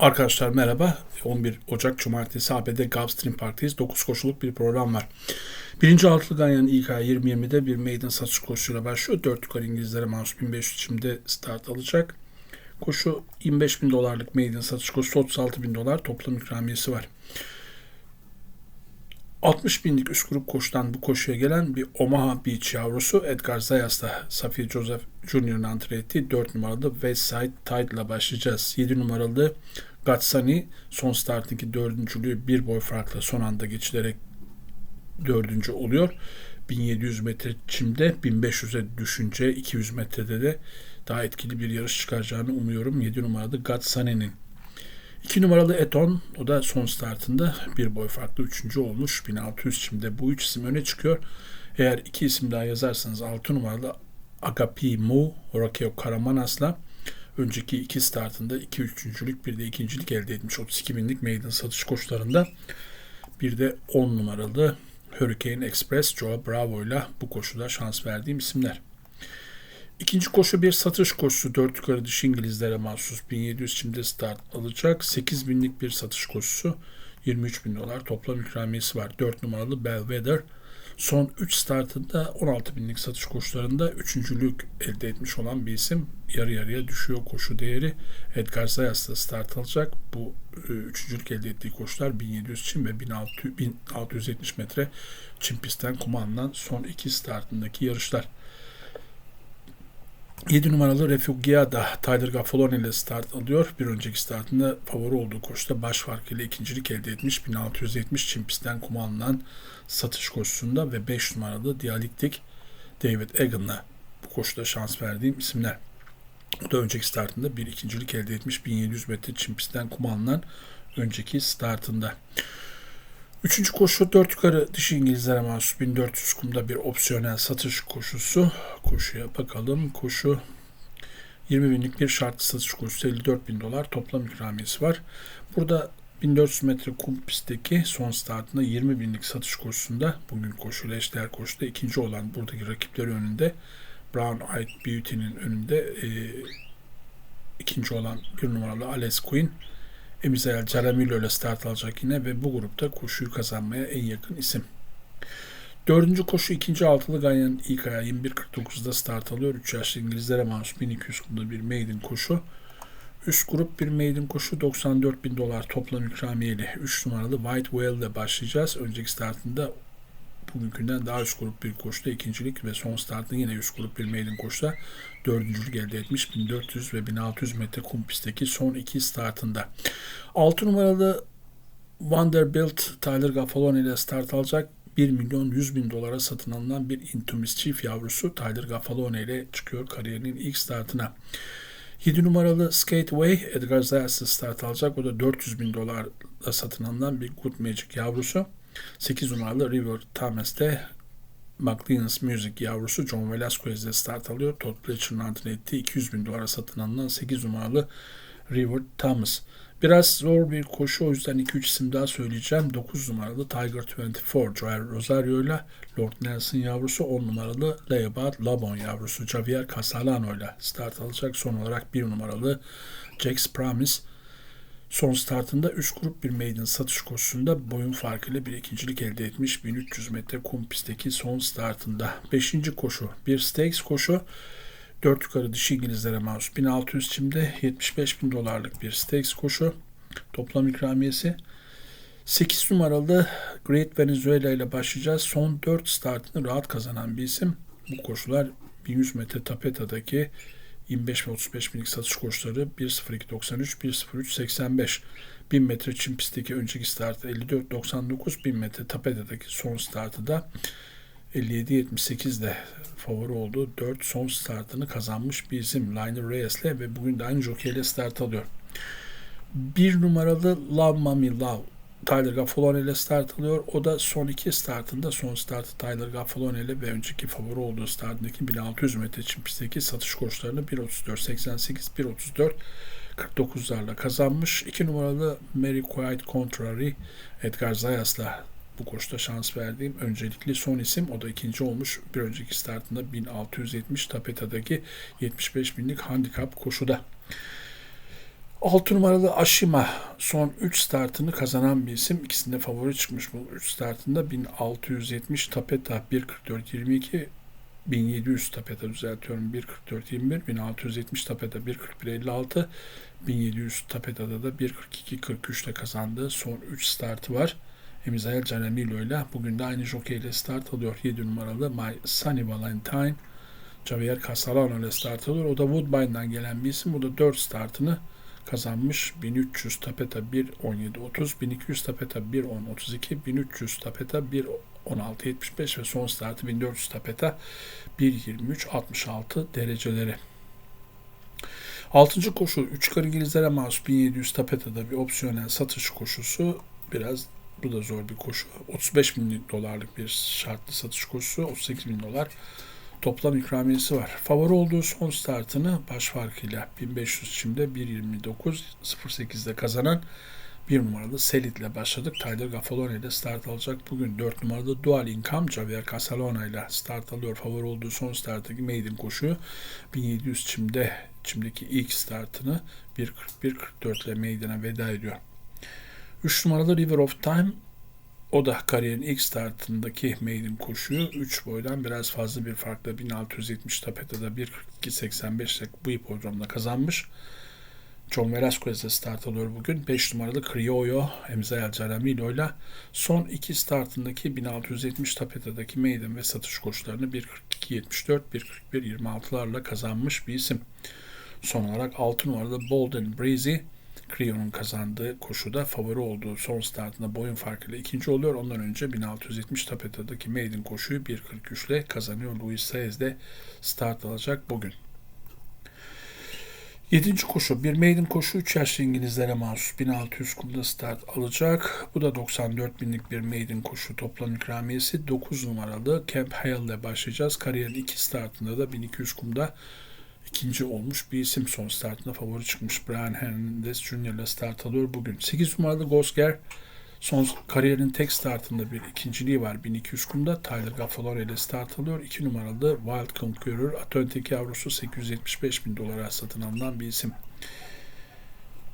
Arkadaşlar merhaba. 11 Ocak Cumartesi ABD Gulfstream Park'tayız. 9 koşuluk bir program var. Birinci altılı Ganyan İK 2020'de bir maiden satış koşusuyla başlıyor. 4 yukarı İngilizlere mahsus 1500 şimdi start alacak. Koşu 25 bin dolarlık maiden satış koşusu 36 bin dolar toplam ikramiyesi var. 60 binlik üst grup koşudan bu koşuya gelen bir Omaha Beach yavrusu Edgar Zayas'la Safiye Joseph Jr.'ın antre ettiği 4 numaralı Westside Tide ile başlayacağız. 7 numaralı Gatsani son startındaki dördüncülüğü bir boy farkla son anda geçilerek dördüncü oluyor. 1700 metre çimde 1500'e düşünce 200 metrede de daha etkili bir yarış çıkaracağını umuyorum. 7 numaralı Gatsani'nin 2 numaralı Eton o da son startında bir boy farklı 3. olmuş. 1600 çimde bu üç isim öne çıkıyor. Eğer iki isim daha yazarsanız 6 numaralı Agapi Mu Horakeo Karamanas'la önceki iki startında iki üçüncülük bir de ikincilik elde etmiş 32 binlik meydan satış koşularında. Bir de 10 numaralı Hurricane Express Joe Bravo ile bu koşuda şans verdiğim isimler. İkinci koşu bir satış koşusu. 4 yukarı dış İngilizlere mahsus 1700 şimdi start alacak. 8 binlik bir satış koşusu. 23 bin dolar toplam ikramiyesi var. 4 numaralı Belvedere son 3 startında 16 binlik satış koşularında üçüncülük elde etmiş olan bir isim. Yarı yarıya düşüyor koşu değeri. Edgar Zayas da start alacak. Bu e, üçüncülük elde ettiği koşular 1700 çim ve 1600, 1670 metre çim pistten kuma son iki startındaki yarışlar. 7 numaralı Refugiada Tyler Gaffalone ile start alıyor. Bir önceki startında favori olduğu koşuda baş farkıyla ikincilik elde etmiş. 1670 çim pistten kuma alınan satış koşusunda ve 5 numaralı Dialektik David Egan'la bu koşuda şans verdiğim isimler. O da önceki startında bir ikincilik elde etmiş. 1700 metre çim pistten kuma alınan önceki startında. Üçüncü koşu 4 yukarı dişi İngilizlere mahsus 1400 kumda bir opsiyonel satış koşusu. Koşuya bakalım. Koşu 20 binlik bir şartlı satış koşusu 54 bin dolar toplam ikramiyesi var. Burada 1400 metre kum pistteki son startında 20 binlik satış koşusunda bugün koşuyla eşdeğer koşuda ikinci olan buradaki rakipleri önünde Brown Eyed Beauty'nin önünde e, ikinci olan bir numaralı Alice Queen Emizael Caramillo ile start alacak yine ve bu grupta koşuyu kazanmaya en yakın isim. Dördüncü koşu ikinci altılı Ganyan ilk ayağı 21.49'da start alıyor. 3 yaşlı İngilizlere mahsus 1200 kumda bir maiden koşu. Üst grup bir maiden koşu 94 bin dolar toplam ikramiyeli 3 numaralı White Whale ile başlayacağız. Önceki startında bugünkünden daha üst grup bir koşuda ikincilik ve son startında yine üst grup bir maiden koşuda dördüncülük elde etmiş 1400 ve 1600 metre kum pistteki son iki startında. 6 numaralı Vanderbilt Tyler Gaffalone ile start alacak 1 milyon 100 bin dolara satın alınan bir Intumis çift yavrusu Tyler Gaffalone ile çıkıyor kariyerinin ilk startına. 7 numaralı Skateway Edgar Zayas'ı start alacak. O da 400 bin dolarla satın alınan bir Good Magic yavrusu. 8 numaralı River Thomas'te McLean's Music yavrusu John Velasquez'de start alıyor. Todd Pletcher'ın adını ettiği 200 bin dolara satın alınan 8 numaralı River Thomas. Biraz zor bir koşu o yüzden 2-3 isim daha söyleyeceğim. 9 numaralı Tiger 24 Joel Rosario ile Lord Nelson yavrusu 10 numaralı Layabat Labon yavrusu Javier Casalano ile start alacak. Son olarak 1 numaralı Jack's Promise Son startında üst grup bir maiden satış koşusunda boyun farkıyla bir ikincilik elde etmiş 1300 metre kum pistteki son startında. Beşinci koşu bir stakes koşu. 4 yukarı dişi İngilizlere mahsus 1600 çimde 75 bin dolarlık bir stakes koşu. Toplam ikramiyesi 8 numaralı Great Venezuela ile başlayacağız. Son 4 startını rahat kazanan bir isim. Bu koşular 1100 metre tapetadaki 25 ve 35 binlik satış koşuları 1.02.93, 1.03.85. 1000 metre çim pistteki önceki startı 54.99, 1000 metre tapededeki son startı da 57.78 de favori olduğu 4 son startını kazanmış bir isim Lionel Reyes'le ve bugün de aynı jockey ile start alıyor. Bir numaralı Love Mommy Love Tyler Gaffalone ile start alıyor. O da son iki startında son startı Tyler Gaffalone ile ve önceki favori olduğu startındaki 1600 metre çim pistteki satış koşularını 1.34.88, 1.34 49'larla kazanmış. 2 numaralı Mary Quiet Contrary Edgar Zayas'la bu koşuda şans verdiğim öncelikli son isim. O da ikinci olmuş. Bir önceki startında 1670 tapetadaki 75 binlik handikap koşuda. 6 numaralı Aşima son 3 startını kazanan bir isim. İkisinde favori çıkmış bu 3 startında 1670 Tapeta 1.44.22 1700 Tapeta düzeltiyorum 1.44.21 1670 Tapeta 1.41.56 1700 Tapeta'da da 1.42.43 ile kazandığı son 3 startı var. Emizael Canemilo ile bugün de aynı jockey ile start alıyor. 7 numaralı My Sunny Valentine Javier Castellano ile start alıyor. O da Woodbine'dan gelen bir isim. Bu da 4 startını kazanmış. 1300 tapeta 1.17.30, 1200 tapeta 1.10.32, 1300 tapeta 1.16.75 ve son startı 1400 tapeta 1.23.66 dereceleri. Altıncı koşu 3 kar İngilizlere mahsus 1700 tapetada bir opsiyonel satış koşusu. Biraz bu da zor bir koşu. 35 bin dolarlık bir şartlı satış koşusu. 38 bin dolar toplam ikramiyesi var. Favori olduğu son startını baş farkıyla 1500 çimde 1.29.08'de kazanan bir numaralı Selit ile başladık. Tyler Gaffalone ile start alacak. Bugün 4 numaralı Dual Income Javier Casalona ile start alıyor. Favori olduğu son starttaki maiden koşuyu 1700 çimde çimdeki ilk startını 1.41.44 ile maiden'e veda ediyor. 3 numaralı River of Time o da kariyerin ilk startındaki maiden koşuyu 3 boydan biraz fazla bir farkla 1670 tapetada 1.42.85'le bu hipodromda kazanmış. John Velasquez'de start alıyor bugün. 5 numaralı Criollo Emzael Caramillo ile son iki startındaki 1670 tapetadaki maiden ve satış koşularını 1.42.74, 1.41.26'larla kazanmış bir isim. Son olarak 6 numaralı Bold and Breezy Crion'un kazandığı koşuda favori olduğu son startında boyun farkıyla ikinci oluyor. Ondan önce 1670 tapetadaki maiden koşuyu 1.43 ile kazanıyor. Luis Saez de start alacak bugün. Yedinci koşu. Bir maiden koşu 3 yaşlı İngilizlere mahsus 1600 kumda start alacak. Bu da 94 binlik bir maiden koşu. Toplam ikramiyesi 9 numaralı Camp Hale ile başlayacağız. Kariyerin iki startında da 1200 kumda ikinci olmuş bir isim. Son startında favori çıkmış. Brian Hernandez Jr. ile start alıyor bugün. 8 numaralı Gosger son kariyerin tek startında bir ikinciliği var. 1200 kumda Tyler Gaffalone ile start alıyor. 2 numaralı Wild Conqueror Atlantic yavrusu 875 bin dolara satın alınan bir isim.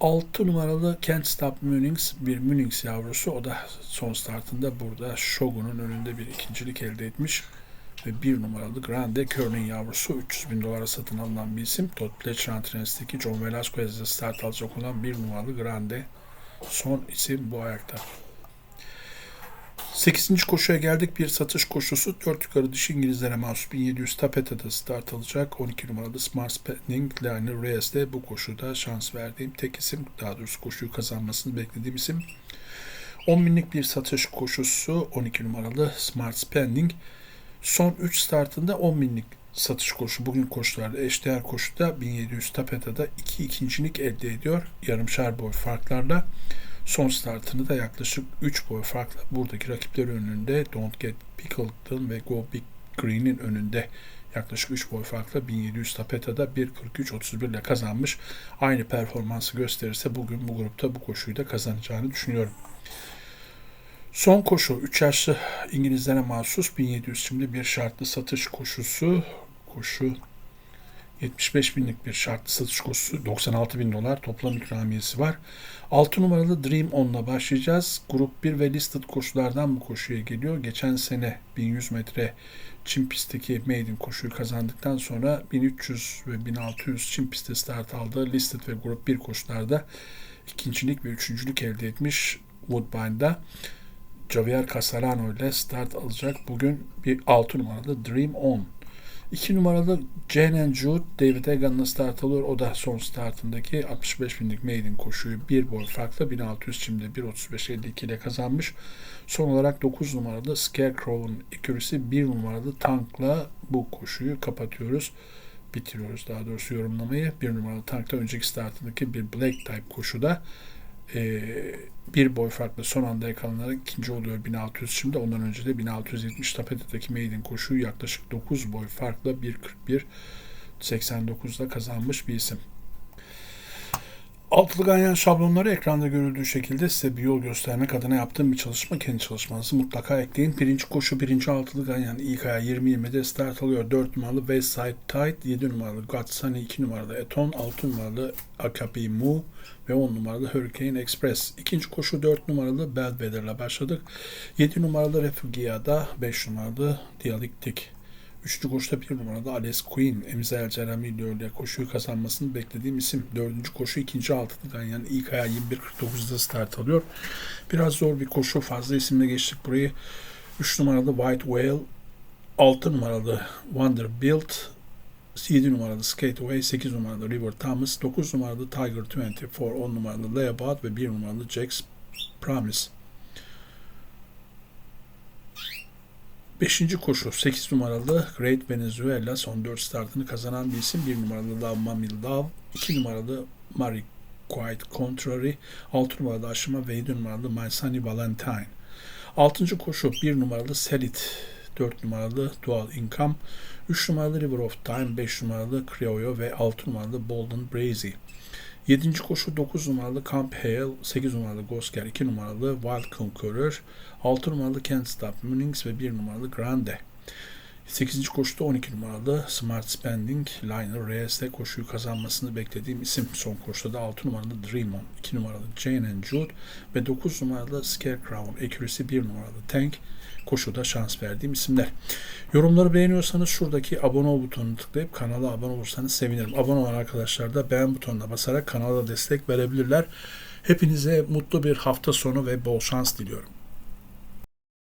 6 numaralı Can't Stop Munings bir Munings yavrusu. O da son startında burada Shogun'un önünde bir ikincilik elde etmiş ve bir numaralı Grande Körning yavrusu 300 bin dolara satın alınan bir isim. Todd Pletcher antrenöründeki John Velasquez'de start alacak olan bir numaralı Grande son isim bu ayakta. 8. koşuya geldik. Bir satış koşusu. 4 yukarı dişi İngilizlere mahsus 1700 tapetede start alacak. 12 numaralı Smart Spending Lionel Reyes'de bu koşuda şans verdiğim tek isim. Daha doğrusu koşuyu kazanmasını beklediğim isim. 10 binlik bir satış koşusu 12 numaralı Smart Spending. Son 3 startında 10 binlik satış koşu. Bugün koşularda eşdeğer koşuda 1700 tapetada 2 ikincilik elde ediyor. Yarımşar boy farklarla. Son startını da yaklaşık 3 boy farkla buradaki rakipleri önünde Don't Get Pickleton ve Go Big Green'in önünde yaklaşık 3 boy farkla 1700 tapetada 1.43.31 ile kazanmış. Aynı performansı gösterirse bugün bu grupta bu koşuyu da kazanacağını düşünüyorum. Son koşu 3 yaşlı İngilizlere mahsus 1700 şimdi bir şartlı satış koşusu. Koşu 75 binlik bir şartlı satış koşusu 96 bin dolar toplam ikramiyesi var. 6 numaralı Dream On'la başlayacağız. Grup 1 ve listed koşulardan bu koşuya geliyor. Geçen sene 1100 metre Çin pistteki maiden koşuyu kazandıktan sonra 1300 ve 1600 Çin pistte start aldı. Listed ve grup 1 koşularda ikincilik ve üçüncülük elde etmiş Woodbine'da. Javier Casarano ile start alacak. Bugün bir 6 numaralı Dream On. 2 numaralı Jane and Jude David Egan'la start alıyor. O da son startındaki 65 binlik maiden koşuyu bir boy farklı 1600 çimde 1.35.52 ile kazanmış. Son olarak 9 numaralı Scarecrow'un ikilisi 1 numaralı Tank'la bu koşuyu kapatıyoruz. Bitiriyoruz daha doğrusu yorumlamayı. 1 numaralı Tank'ta önceki startındaki bir Black Type koşuda e, bir boy farklı son anda yakalanarak ikinci oluyor 1600 şimdi. Ondan önce de 1670 Tapete'deki maiden koşuyu yaklaşık 9 boy farkla 1.41 89'da kazanmış bir isim. Altılı ganyan şablonları ekranda görüldüğü şekilde size bir yol göstermek adına yaptığım bir çalışma. Kendi çalışmanızı mutlaka ekleyin. Birinci koşu birinci altılı ganyan ilk aya 20-20'de start alıyor. 4 numaralı West Side Tide, 7 numaralı Sunny, 2 numaralı Eton, 6 numaralı Akapi Mu ve 10 numaralı Hurricane Express. İkinci koşu 4 numaralı Belvedere'la başladık. 7 numaralı Refugia'da, 5 numaralı Dialektik. Üçüncü koşuda bir numarada Ales Queen, Emze El Cerami ile koşuyu kazanmasını beklediğim isim. Dördüncü koşu ikinci altılı ganyan ilk ayağı 21.49'da start alıyor. Biraz zor bir koşu. Fazla isimle geçtik burayı. 3 numaralı White Whale, 6 numaralı Vanderbilt, 7 numaralı Skateaway, 8 numaralı River Thomas, 9 numaralı Tiger 24, 10 numaralı Layabout ve 1 numaralı Jack's Promise. Beşinci koşu 8 numaralı Great Venezuela son 4 startını kazanan bir isim. 1 numaralı Love Mami Love, 2 numaralı Marie Quite Contrary, 6 numaralı Aşıma ve 7 numaralı My Sunny Valentine. 6. koşu 1 numaralı Selit, 4 numaralı Dual Income, 3 numaralı River of Time, 5 numaralı Criollo ve 6 numaralı Bolden Brazy. 7. koşu 9 numaralı Camp Hale, 8 numaralı Gosker, 2 numaralı Wild Conqueror, 6 numaralı Can't Stop Munnings ve 1 numaralı Grande. 8. koşuda 12 numaralı Smart Spending Liner RS'de koşuyu kazanmasını beklediğim isim. Son koşuda da 6 numaralı Dream On, 2 numaralı Jane and Jude ve 9 numaralı Scarecrow Accuracy 1 numaralı Tank koşuda şans verdiğim isimler. Yorumları beğeniyorsanız şuradaki abone ol butonunu tıklayıp kanala abone olursanız sevinirim. Abone olan arkadaşlar da beğen butonuna basarak kanala destek verebilirler. Hepinize mutlu bir hafta sonu ve bol şans diliyorum.